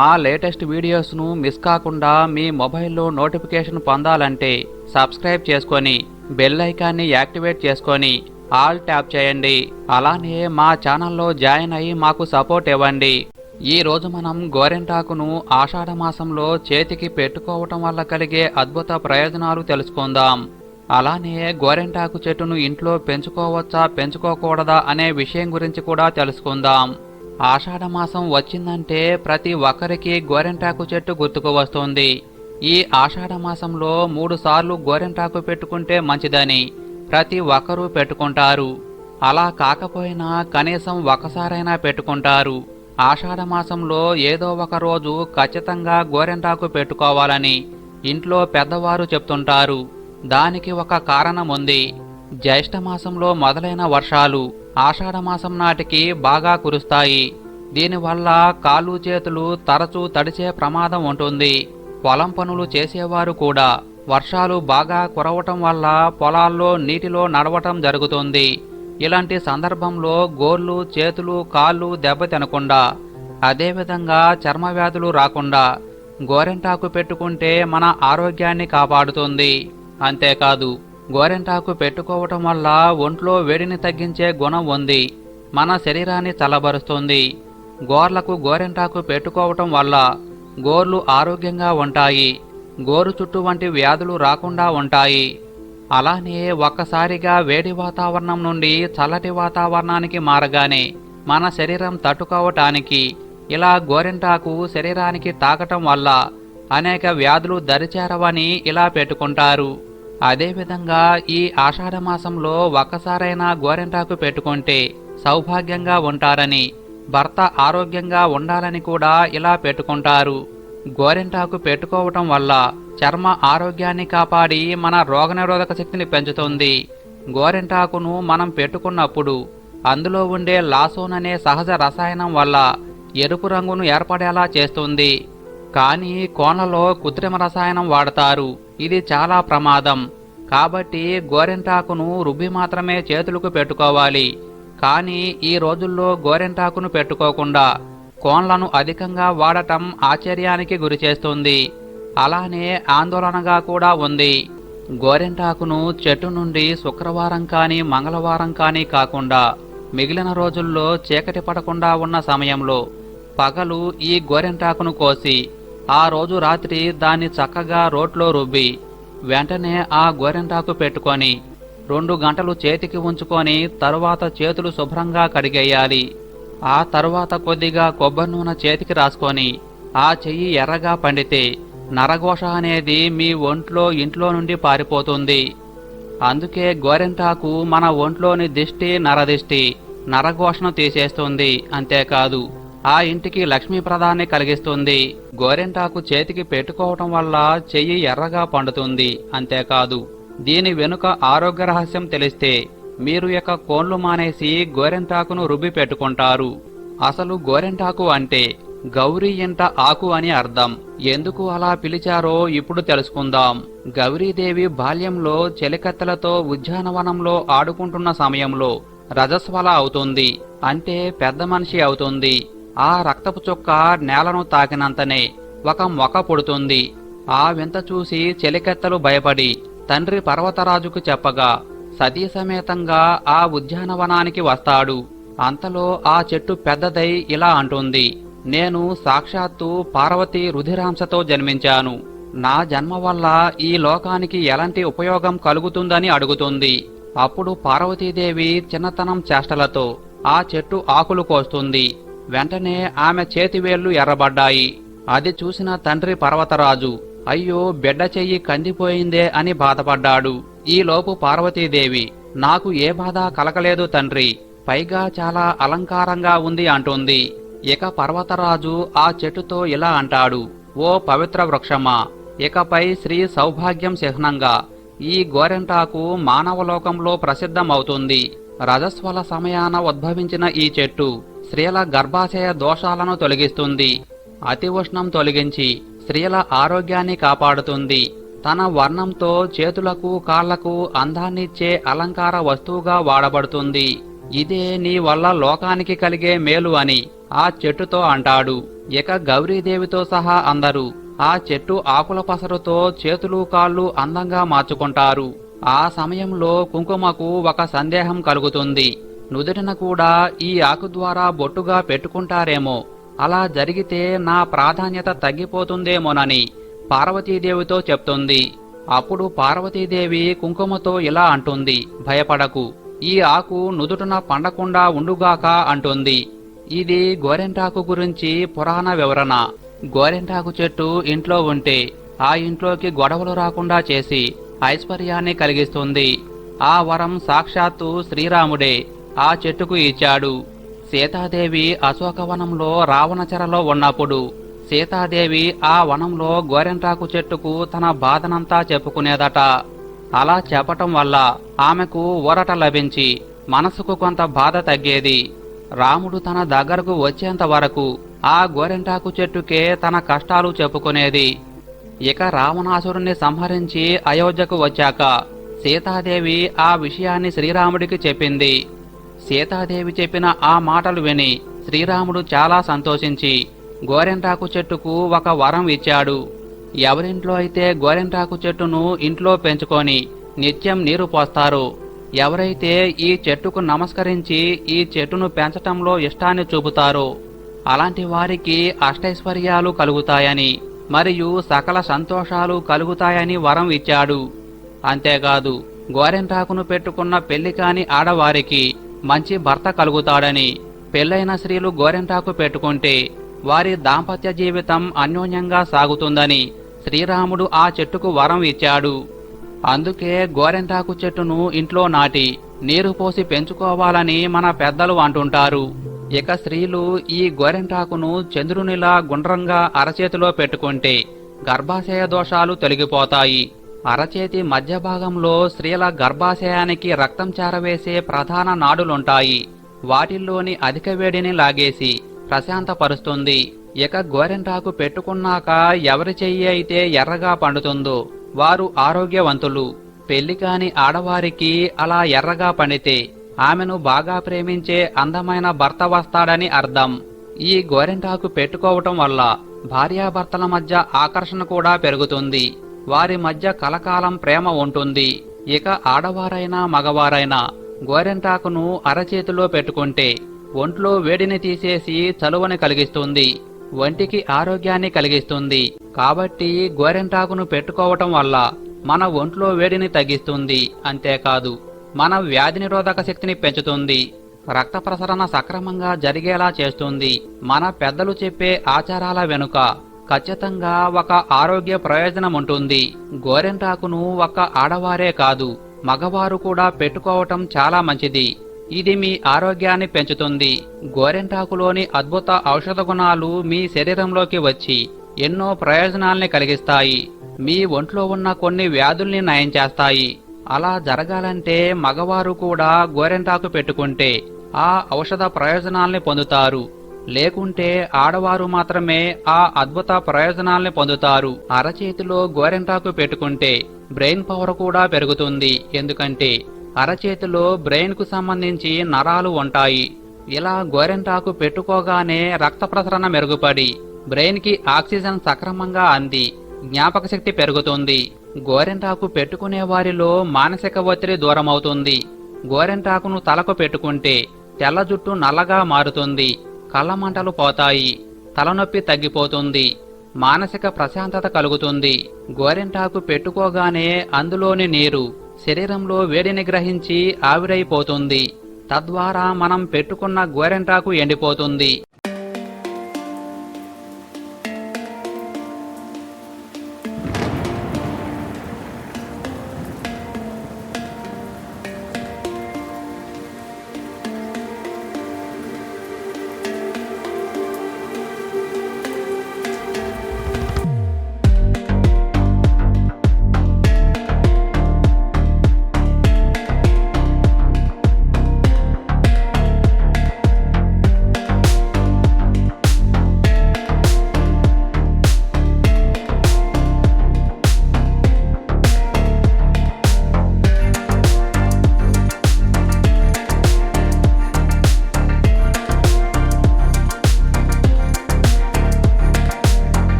మా latest వీడియోస్ను miss కాకుండా మీ మొబైల్లో నోటిఫికేషన్ పొందాలంటే సబ్స్క్రైబ్ చేసుకొని బెల్ ఐకాన్ని యాక్టివేట్ చేసుకొని ఆల్ ట్యాప్ చేయండి. అలానే మా ఛానల్లో జాయిన్ అయ్యి మాకు సపోర్ట్ ఇవ్వండి. ఈ రోజు మనం గోరెంటాకును ఆషాఢ మాసంలో చేతికి పెట్టుకోవటం వల్ల కలిగే అద్భుత ప్రయోజనాలు తెలుసుకుందాం. అలానే గోరెంటాకు చెట్టును ఇంట్లో పెంచుకోవచ్చా పెంచుకోకూడదా అనే విషయం గురించి కూడా తెలుసుకుందాం. ఆషాఢ మాసం వచ్చిందంటే ప్రతి ఒక్కరికి గోరెంటాకు చెట్టు గుర్తుకు వస్తుంది. ఈ ఆషాఢ మాసంలో మూడు సార్లు గోరెంటాకు పెట్టుకుంటే మంచిదని ప్రతి ఒక్కరూ పెట్టుకుంటారు. అలా కాకపోయినా కనీసం ఒకసారైనా పెట్టుకుంటారు. ఆషాఢ మాసంలో ఏదో ఒక రోజు ఖచ్చితంగా గోరెంటాకు పెట్టుకోవాలని ఇంట్లో పెద్దవారు చెప్తుంటారు. దానికి ఒక కారణం ఉంది మాసంలో మొదలైన వర్షాలు ఆషాఢమాసం నాటికి బాగా కురుస్తాయి. దీనివల్ల కాళ్ళు చేతులు తరచూ తడిచే ప్రమాదం ఉంటుంది. పొలం పనులు చేసేవారు కూడా వర్షాలు బాగా కురవటం వల్ల పొలాల్లో నీటిలో నడవటం జరుగుతుంది. ఇలాంటి సందర్భంలో గోర్లు చేతులు కాళ్ళు దెబ్బతినకుండా అదేవిధంగా చర్మ వ్యాధులు రాకుండా గోరెంటాకు పెట్టుకుంటే మన ఆరోగ్యాన్ని కాపాడుతుంది. అంతేకాదు గోరింటాకు పెట్టుకోవటం వల్ల ఒంట్లో వేడిని తగ్గించే గుణం ఉంది. మన శరీరాన్ని చల్లబరుస్తుంది. గోర్లకు గోరింటాకు పెట్టుకోవటం వల్ల గోర్లు ఆరోగ్యంగా ఉంటాయి. గోరు చుట్టూ వంటి వ్యాధులు రాకుండా ఉంటాయి. అలానే ఒక్కసారిగా వేడి వాతావరణం నుండి చల్లటి వాతావరణానికి మారగానే మన శరీరం తట్టుకోవటానికి ఇలా గోరింటాకు శరీరానికి తాకటం వల్ల అనేక వ్యాధులు దరిచేరవని ఇలా పెట్టుకుంటారు. అదేవిధంగా ఈ ఆషాఢ మాసంలో ఒక్కసారైనా గోరెంటాకు పెట్టుకుంటే సౌభాగ్యంగా ఉంటారని భర్త ఆరోగ్యంగా ఉండాలని కూడా ఇలా పెట్టుకుంటారు. గోరెంటాకు పెట్టుకోవటం వల్ల చర్మ ఆరోగ్యాన్ని కాపాడి మన రోగనిరోధక శక్తిని పెంచుతుంది. గోరెంటాకును మనం పెట్టుకున్నప్పుడు అందులో ఉండే లాసోన్ అనే సహజ రసాయనం వల్ల ఎరుపు రంగును ఏర్పడేలా చేస్తుంది. కానీ కోనలో కృత్రిమ రసాయనం వాడతారు. ఇది చాలా ప్రమాదం. కాబట్టి గోరెంటాకును రుబ్బి మాత్రమే చేతులకు పెట్టుకోవాలి. కానీ ఈ రోజుల్లో గోరెంటాకును పెట్టుకోకుండా కోన్లను అధికంగా వాడటం ఆశ్చర్యానికి గురిచేస్తుంది అలానే ఆందోళనగా కూడా ఉంది. గోరెంటాకును చెట్టు నుండి శుక్రవారం కానీ మంగళవారం కానీ కాకుండా మిగిలిన రోజుల్లో చీకటి పడకుండా ఉన్న సమయంలో పగలు ఈ గోరెంటాకును కోసి ఆ రోజు రాత్రి దాన్ని చక్కగా రోట్లో రుబ్బి వెంటనే ఆ గోరెంటాకు పెట్టుకొని రెండు గంటలు చేతికి ఉంచుకొని తరువాత చేతులు శుభ్రంగా కడిగేయాలి. ఆ తరువాత కొద్దిగా కొబ్బరి నూనె చేతికి రాసుకొని ఆ చెయ్యి ఎర్రగా పండితే నరఘోష అనేది మీ ఒంట్లో ఇంట్లో నుండి పారిపోతుంది. అందుకే గోరెంటాకు మన ఒంట్లోని దిష్టి నరదిష్టి నరఘోషను తీసేస్తుంది అంతేకాదు. ఆ ఇంటికి లక్ష్మీప్రదాన్ని కలిగిస్తుంది. గోరెంటాకు చేతికి పెట్టుకోవటం వల్ల చెయ్యి ఎర్రగా పండుతుంది. అంతేకాదు దీని వెనుక ఆరోగ్య రహస్యం తెలిస్తే మీరు ఇక కోన్లు మానేసి గోరెంటాకును రుబ్బి పెట్టుకుంటారు. అసలు గోరెంటాకు అంటే గౌరీ ఇంట ఆకు అని అర్థం. ఎందుకు అలా పిలిచారో ఇప్పుడు తెలుసుకుందాం. గౌరీదేవి బాల్యంలో చెలికత్తెలతో ఉద్యానవనంలో ఆడుకుంటున్న సమయంలో రజస్వల అవుతుంది. అంటే పెద్ద మనిషి అవుతుంది. ఆ రక్తపు చుక్క నేలను తాకినంతనే ఒక మొక పుడుతుంది. ఆ వింత చూసి చెలికెత్తలు భయపడి తండ్రి పర్వతరాజుకు చెప్పగా సతీ సమేతంగా ఆ ఉద్యానవనానికి వస్తాడు. అంతలో ఆ చెట్టు పెద్దదై ఇలా అంటుంది నేను సాక్షాత్తు పార్వతి రుధిరాంశతో జన్మించాను. నా జన్మ వల్ల ఈ లోకానికి ఎలాంటి ఉపయోగం కలుగుతుందని అడుగుతుంది. అప్పుడు పార్వతీదేవి చిన్నతనం చేష్టలతో ఆ చెట్టు ఆకులు కోస్తుంది. వెంటనే ఆమె చేతివేళ్ళు ఎర్రబడ్డాయి. అది చూసిన తండ్రి పర్వతరాజు అయ్యో బిడ్డ చెయ్యి కందిపోయిందే అని బాధపడ్డాడు. ఈలోపు పార్వతీదేవి నాకు ఏ బాధ కలగలేదు తండ్రి పైగా చాలా అలంకారంగా ఉంది అంటుంది. ఇక పర్వతరాజు ఆ చెట్టుతో ఇలా అంటాడు ఓ పవిత్ర వృక్షమా ఇకపై శ్రీ సౌభాగ్యం చిహ్నంగా ఈ గోరెంటాకు మానవలోకంలో ప్రసిద్ధమవుతుంది. రజస్వల సమయాన ఉద్భవించిన ఈ చెట్టు స్త్రీల గర్భాశయ దోషాలను తొలగిస్తుంది. అతి ఉష్ణం తొలగించి స్త్రీల ఆరోగ్యాన్ని కాపాడుతుంది. తన వర్ణంతో చేతులకు కాళ్ళకు అందాన్నిచ్చే అలంకార వస్తువుగా వాడబడుతుంది. ఇదే నీ వల్ల లోకానికి కలిగే మేలు అని ఆ చెట్టుతో అంటాడు. ఇక గౌరీదేవితో సహా అందరూ ఆ చెట్టు ఆకుల పసరుతో చేతులు కాళ్ళు అందంగా మార్చుకుంటారు. ఆ సమయంలో కుంకుమకు ఒక సందేహం కలుగుతుంది. నుదుటిన కూడా ఈ ఆకు ద్వారా బొట్టుగా పెట్టుకుంటారేమో. అలా జరిగితే నా ప్రాధాన్యత తగ్గిపోతుందేమోనని పార్వతీదేవితో చెప్తుంది. అప్పుడు పార్వతీదేవి కుంకుమతో ఇలా అంటుంది భయపడకు ఈ ఆకు నుదుటన పండకుండా ఉండుగాక అంటుంది. ఇది గోరెంటాకు గురించి పురాణ వివరణ. గోరెంటాకు చెట్టు ఇంట్లో ఉంటే ఆ ఇంట్లోకి గొడవలు రాకుండా చేసి ఐశ్వర్యాన్ని కలిగిస్తుంది. ఆ వరం సాక్షాత్తు శ్రీరాముడే. ఆ చెట్టుకు ఇచ్చాడు. సీతాదేవి అశోకవనంలో రావణచరలో ఉన్నప్పుడు సీతాదేవి ఆ వనంలో గోరెంటాకు చెట్టుకు తన బాధనంతా చెప్పుకునేదట. అలా చెప్పటం వల్ల ఆమెకు ఊరట లభించి మనసుకు కొంత బాధ తగ్గేది. రాముడు తన దగ్గరకు వచ్చేంత వరకు ఆ గోరెంటాకు చెట్టుకే తన కష్టాలు చెప్పుకునేది. ఇక రావణాసురుణ్ణి సంహరించి అయోధ్యకు వచ్చాక సీతాదేవి ఆ విషయాన్ని శ్రీరాముడికి చెప్పింది. సీతాదేవి చెప్పిన ఆ మాటలు విని శ్రీరాముడు చాలా సంతోషించి గోరెంటాకు చెట్టుకు ఒక వరం ఇచ్చాడు. ఎవరింట్లో అయితే గోరెంటాకు చెట్టును ఇంట్లో పెంచుకొని నిత్యం నీరు పోస్తారు ఎవరైతే ఈ చెట్టుకు నమస్కరించి ఈ చెట్టును పెంచటంలో ఇష్టాన్ని చూపుతారో అలాంటి వారికి అష్టైశ్వర్యాలు కలుగుతాయని మరియు సకల సంతోషాలు కలుగుతాయని వరం ఇచ్చాడు. అంతేకాదు గోరెంటాకును పెట్టుకున్న పెళ్ళి కాని ఆడవారికి మంచి భర్త కలుగుతాడని పెళ్ళైన స్త్రీలు గోరెంటాకు పెట్టుకుంటే వారి దాంపత్య జీవితం అన్యోన్యంగా సాగుతుందని శ్రీరాముడు ఆ చెట్టుకు వరం ఇచ్చాడు. అందుకే గోరెంటాకు చెట్టును ఇంట్లో నాటి నీరు పోసి పెంచుకోవాలని మన పెద్దలు అంటుంటారు. ఇక స్త్రీలు ఈ గోరెంటాకును చంద్రునిలా గుండ్రంగా అరచేతిలో పెట్టుకుంటే గర్భాశయ దోషాలు తొలగిపోతాయి. అరచేతి మధ్య భాగంలో స్త్రీల గర్భాశయానికి రక్తం చేరవేసే ప్రధాన నాడులుంటాయి. వాటిల్లోని అధిక వేడిని లాగేసి ప్రశాంతపరుస్తుంది. ఇక గోరెంటాకు పెట్టుకున్నాక ఎవరి చెయ్యి అయితే ఎర్రగా పండుతుందో వారు ఆరోగ్యవంతులు. పెళ్ళి కాని ఆడవారికి అలా ఎర్రగా పండితే ఆమెను బాగా ప్రేమించే అందమైన భర్త వస్తాడని అర్థం. ఈ గోరెంటాకు పెట్టుకోవటం వల్ల భార్యాభర్తల మధ్య ఆకర్షణ కూడా పెరుగుతుంది. వారి మధ్య కలకాలం ప్రేమ ఉంటుంది. ఇక ఆడవారైనా మగవారైనా గోరెంటాకును అరచేతిలో పెట్టుకుంటే ఒంట్లో వేడిని తీసేసి చలువని కలిగిస్తుంది. ఒంటికి ఆరోగ్యాన్ని కలిగిస్తుంది. కాబట్టి గోరెంటాకును పెట్టుకోవటం వల్ల మన ఒంట్లో వేడిని తగ్గిస్తుంది. అంతేకాదు మన వ్యాధి నిరోధక శక్తిని పెంచుతుంది. రక్త ప్రసరణ సక్రమంగా జరిగేలా చేస్తుంది. మన పెద్దలు చెప్పే ఆచారాల వెనుక ఖచ్చితంగా ఒక ఆరోగ్య ప్రయోజనం ఉంటుంది గోరెంటాకును ఒక ఆడవారే కాదు. మగవారు కూడా పెట్టుకోవటం చాలా మంచిది. ఇది మీ ఆరోగ్యాన్ని పెంచుతుంది. గోరెంటాకులోని అద్భుత ఔషధ గుణాలు మీ శరీరంలోకి వచ్చి ఎన్నో ప్రయోజనాల్ని కలిగిస్తాయి. మీ ఒంట్లో ఉన్న కొన్ని వ్యాధుల్ని నయం చేస్తాయి. అలా జరగాలంటే మగవారు కూడా గోరెంటాకు పెట్టుకుంటే ఆ ఔషధ ప్రయోజనాల్ని పొందుతారు. లేకుంటే ఆడవారు మాత్రమే ఆ అద్భుత ప్రయోజనాల్ని పొందుతారు. అరచేతిలో గోరెంటాకు పెట్టుకుంటే బ్రెయిన్ పవర్ కూడా పెరుగుతుంది. ఎందుకంటే అరచేతిలో బ్రెయిన్కు సంబంధించి నరాలు ఉంటాయి. ఇలా గోరెంటాకు పెట్టుకోగానే రక్త ప్రసరణ మెరుగుపడి బ్రెయిన్కి ఆక్సిజన్ సక్రమంగా అంది. జ్ఞాపక శక్తి పెరుగుతుంది. గోరెంటాకు పెట్టుకునే వారిలో మానసిక ఒత్తిడి దూరమవుతుంది. గోరెంటాకును తలకు పెట్టుకుంటే తెల్ల జుట్టు నల్లగా మారుతుంది. కళ్ళమంటలు పోతాయి. తలనొప్పి తగ్గిపోతుంది. మానసిక ప్రశాంతత కలుగుతుంది. గోరింటాకు పెట్టుకోగానే అందులోని నీరు శరీరంలో వేడిని గ్రహించి ఆవిరైపోతుంది. తద్వారా మనం పెట్టుకున్న గోరింటాకు ఎండిపోతుంది.